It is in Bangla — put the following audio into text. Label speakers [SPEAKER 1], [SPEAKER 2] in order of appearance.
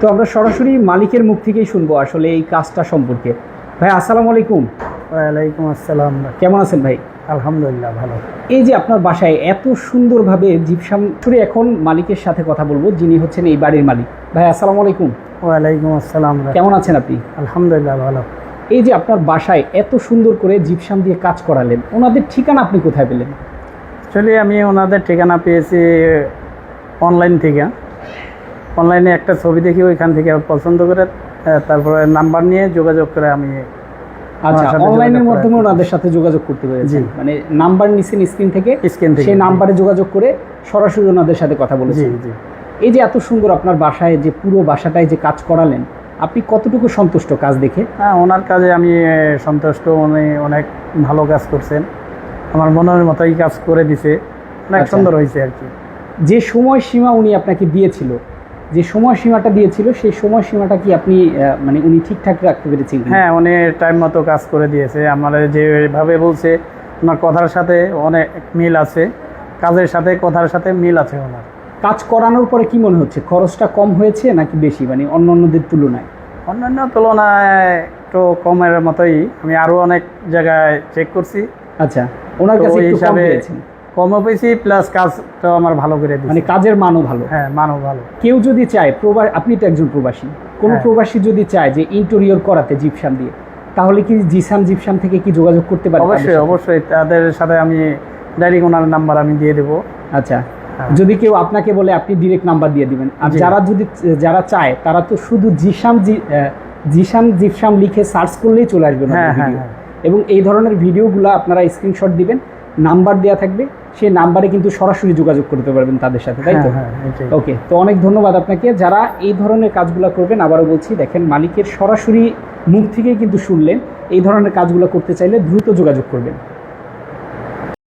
[SPEAKER 1] তো আমরা সরাসরি মালিকের মুখ থেকেই শুনব আসলে এই কাজটা সম্পর্কে। ভাই আসসালামু আলাইকুম।
[SPEAKER 2] ওয়ালাইকুম আসসালাম।
[SPEAKER 1] কেমন আছেন ভাই?
[SPEAKER 2] আলহামদুলিল্লাহ ভালো।
[SPEAKER 1] এই যে আপনার বাসায় এত সুন্দরভাবে জিপসাম শুরু এখন মালিকের সাথে কথা বলব যিনি হচ্ছেন এই বাড়ির মালিক। ভাই আসসালামু আলাইকুম।
[SPEAKER 2] ওয়ালাইকুম আসসালাম।
[SPEAKER 1] কেমন আছেন আপনি?
[SPEAKER 2] আলহামদুলিল্লাহ ভালো।
[SPEAKER 1] এই যে আপনার বাসায় এত সুন্দর করে জিপসাম দিয়ে কাজ করালেন ওনাদের ঠিকানা আপনি কোথায় পেলেন?
[SPEAKER 2] অ্যাকচুয়ালি আমি ওনাদের ঠিকানা পেয়েছি অনলাইন থেকে। অনলাইনে একটা ছবি দেখি ওইখান থেকে পছন্দ করে তারপরে নাম্বার নিয়ে যোগাযোগ করে আমি
[SPEAKER 1] আচ্ছা অনলাইনের মাধ্যমে ওনাদের সাথে যোগাযোগ করতে পেরেছেন?
[SPEAKER 2] জি।
[SPEAKER 1] মানে নাম্বার নিছেন স্ক্রিন থেকে
[SPEAKER 2] স্ক্রিন থেকে
[SPEAKER 1] সেই নাম্বারে যোগাযোগ করে সরাসরি ওনাদের সাথে কথা এই যে এত সুন্দর আপনার বাসায় যে পুরো বাসাটায় যে কাজ করালেন আপনি কতটুকু সন্তুষ্ট কাজ দেখে?
[SPEAKER 2] হ্যাঁ ওনার কাজে আমি সন্তুষ্ট উনি অনেক ভালো কাজ করছেন। আমার মনের মতোই কাজ করে দিছে। অনেক
[SPEAKER 1] আচ্ছা।
[SPEAKER 2] সুন্দর হয়েছে আর কি।
[SPEAKER 1] যে সময় সীমা উনি আপনাকে দিয়েছিল যে সময় সীমাটা দিয়েছিল সেই সময় সীমাটা কি আপনি মানে উনি ঠিকঠাক রাখতে পেরেছেন
[SPEAKER 2] হ্যাঁ উনি টাইম মতো কাজ করে দিয়েছে। আমার যেভাবে বলছে ওনার কথার সাথে অনেক মিল আছে। কাজের সাথে কথার সাথে মিল আছে ওনার।
[SPEAKER 1] কাজ করানোর পরে কি মনে হচ্ছে? খরচটা কম হয়েছে নাকি বেশি? মানে অন্য অন্যদের তুলনায়।
[SPEAKER 2] অন্যান্য তুলনায় একটু কমের মতোই। আমি আরও অনেক জায়গায় চেক করছি।
[SPEAKER 1] আচ্ছা ওনার কাছে
[SPEAKER 2] হিসাবে কমও পেয়েছি প্লাস কাজটাও আমার ভালো করে
[SPEAKER 1] মানে কাজের মানও ভালো।
[SPEAKER 2] হ্যাঁ মানও ভালো।
[SPEAKER 1] কেউ যদি চায় প্রবাস আপনি তো একজন প্রবাসী। কোনো
[SPEAKER 2] হ্যাঁ।
[SPEAKER 1] প্রবাসী যদি চায় যে ইন্টেরিয়র করাতে জিপসাম দিয়ে তাহলে কি জিসাম জিপসাম থেকে কি যোগাযোগ করতে পারে
[SPEAKER 2] অবশ্যই অবশ্যই। তাদের সাথে আমি ডাইরেক্ট ওনার নাম্বার আমি দিয়ে দেবো।
[SPEAKER 1] আচ্ছা।
[SPEAKER 2] হ্যাঁ।
[SPEAKER 1] যদি কেউ আপনাকে বলে আপনি ডিরেক্ট নাম্বার দিয়ে দিবেন। আর যারা যদি যারা চায় তারা তো শুধু জিসাম জিসাম জিপসাম লিখে সার্চ করলেই চলে আসবে
[SPEAKER 2] হ্যাঁ, হ্যাঁ, হ্যাঁ।
[SPEAKER 1] এবং এই ধরনের ভিডিওগুলো আপনারা স্ক্রিনশট দিবেন। নাম্বার দেওয়া থাকবে সেই নাম্বারে কিন্তু সরাসরি যোগাযোগ করতে পারবেন তাদের সাথে তাই তো?
[SPEAKER 2] হ্যাঁ হ্যাঁ।
[SPEAKER 1] ওকে তো অনেক ধন্যবাদ আপনাকে। যারা এই ধরনের কাজগুলো করবেন আবারও বলছি দেখেন মালিকের সরাসরি মুখ থেকেই কিন্তু শুনলেন এই ধরনের কাজগুলো করতে চাইলে দ্রুত যোগাযোগ করবেন।